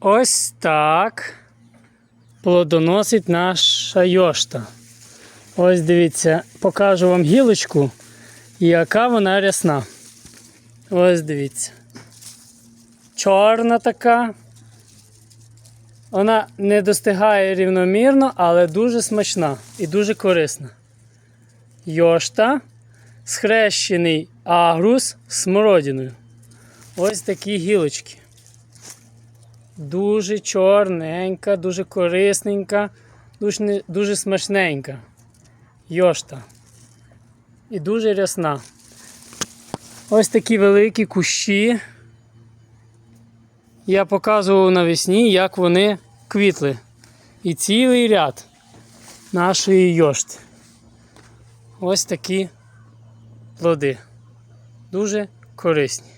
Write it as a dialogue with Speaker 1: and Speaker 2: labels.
Speaker 1: Ось так плодоносить наша йошта. Ось дивіться, покажу вам гілочку, яка вона рясна. Ось дивіться. Чорна така. Вона не достигає рівномірно, але дуже смачна і дуже корисна. Йошта, схрещений агрус з смородиною. Ось такі гілочки. Дуже чорненька, дуже корисненька, дуже, дуже смачненька. Йошта. І дуже рясна. Ось такі великі кущі. Я показував навесні, як вони квітли. І цілий ряд нашої йошти. Ось такі плоди. Дуже корисні.